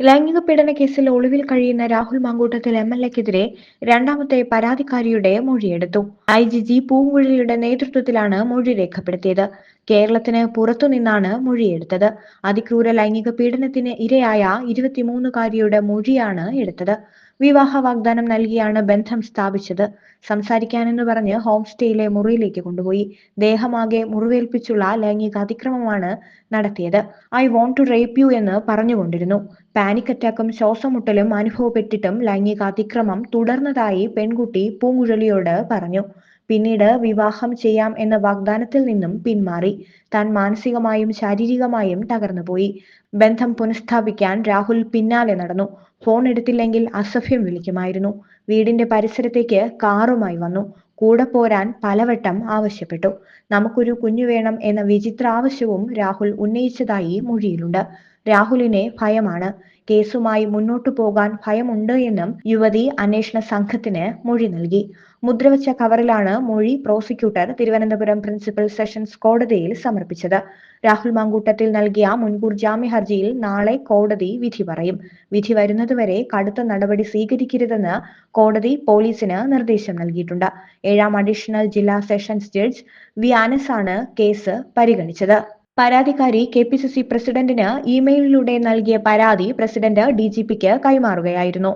ലൈംഗിക പീഡന കേസിൽ ഒളിവിൽ കഴിയുന്ന രാഹുൽ മാങ്കൂട്ടത്തിൽ എം എൽ എക്കെതിരെ രണ്ടാമത്തെ പരാതിക്കാരിയുടെ മൊഴിയെടുത്തു. ഐ ജി ജി പൂങ്കുഴലിയുടെ നേതൃത്വത്തിലാണ് മൊഴി രേഖപ്പെടുത്തിയത്. കേരളത്തിന് പുറത്തുനിന്നാണ് മൊഴിയെടുത്തത്. അതിക്രൂര ലൈംഗിക പീഡനത്തിന് ഇരയായ ഇരുപത്തിമൂന്നുകാരിയുടെ മൊഴിയാണ് എടുത്തത്. വിവാഹ വാഗ്ദാനം നൽകിയാണ് ബന്ധം സ്ഥാപിച്ചത്. സംസാരിക്കാനെന്ന് പറഞ്ഞ് ഹോം സ്റ്റേയിലെ മുറിയിലേക്ക് കൊണ്ടുപോയി. ദേഹമാകെ മുറിവേൽപ്പിച്ചുള്ള ലൈംഗിക അതിക്രമമാണ് നടത്തിയത്. I want to rape you എന്ന് പറഞ്ഞുകൊണ്ടിരുന്നു. പാനിക് അറ്റാക്കും ശ്വാസമുട്ടലും അനുഭവപ്പെട്ടിട്ടും ലൈംഗിക അതിക്രമം തുടർന്നതായി പെൺകുട്ടി പൂങ്കുഴലിയോട് പറഞ്ഞു. പിന്നീട് വിവാഹം ചെയ്യാം എന്ന വാഗ്ദാനത്തിൽ നിന്നും പിന്മാറി. താൻ മാനസികമായും ശാരീരികമായും തകർന്നുപോയി. ബന്ധം പുനഃസ്ഥാപിക്കാൻ രാഹുൽ പിന്നാലെ നടന്നു. ഫോൺ എടുത്തില്ലെങ്കിൽ അസഭ്യം വിളിക്കുമായിരുന്നു. വീടിന്റെ പരിസരത്തേക്ക് കാറുമായി വന്നു. കൂടെ പോരാൻ പലവട്ടം ആവശ്യപ്പെട്ടു. നമുക്കൊരു കുഞ്ഞു വേണം എന്ന വിചിത്ര ആവശ്യവും രാഹുൽ ഉന്നയിച്ചതായി മൊഴിയിലുണ്ട്. രാഹുലിനെ ഭയമാണ്. കേസുമായി മുന്നോട്ടു പോകാൻ ഭയമുണ്ട് എന്നും യുവതി അന്വേഷണ സംഘത്തിന് മൊഴി നൽകി. മുദ്രവച്ച കവറിലാണ് മൊഴി പ്രോസിക്യൂട്ടർ തിരുവനന്തപുരം പ്രിൻസിപ്പൽ സെഷൻസ് കോടതിയിൽ സമർപ്പിച്ചത്. രാഹുൽ മാങ്കൂട്ടത്തിൽ നൽകിയ മുൻകൂർ ജാമ്യ ഹർജിയിൽ നാളെ കോടതി വിധി പറയും. വിധി വരുന്നതുവരെ കടുത്ത നടപടി സ്വീകരിക്കരുതെന്ന് കോടതി പോലീസിന് നിർദ്ദേശം നൽകിയിട്ടുണ്ട്. ഏഴാം അഡീഷണൽ ജില്ലാ സെഷൻസ് ജഡ്ജ് വി ആനസാണ് കേസ് പരിഗണിച്ചത്. പരാതിക്കാരി കെ പി സി സി പ്രസിഡന്റിന് ഇമെയിലിലൂടെ നൽകിയ പരാതി പ്രസിഡന്റ് ഡി ജി പിക്ക് കൈമാറുകയായിരുന്നു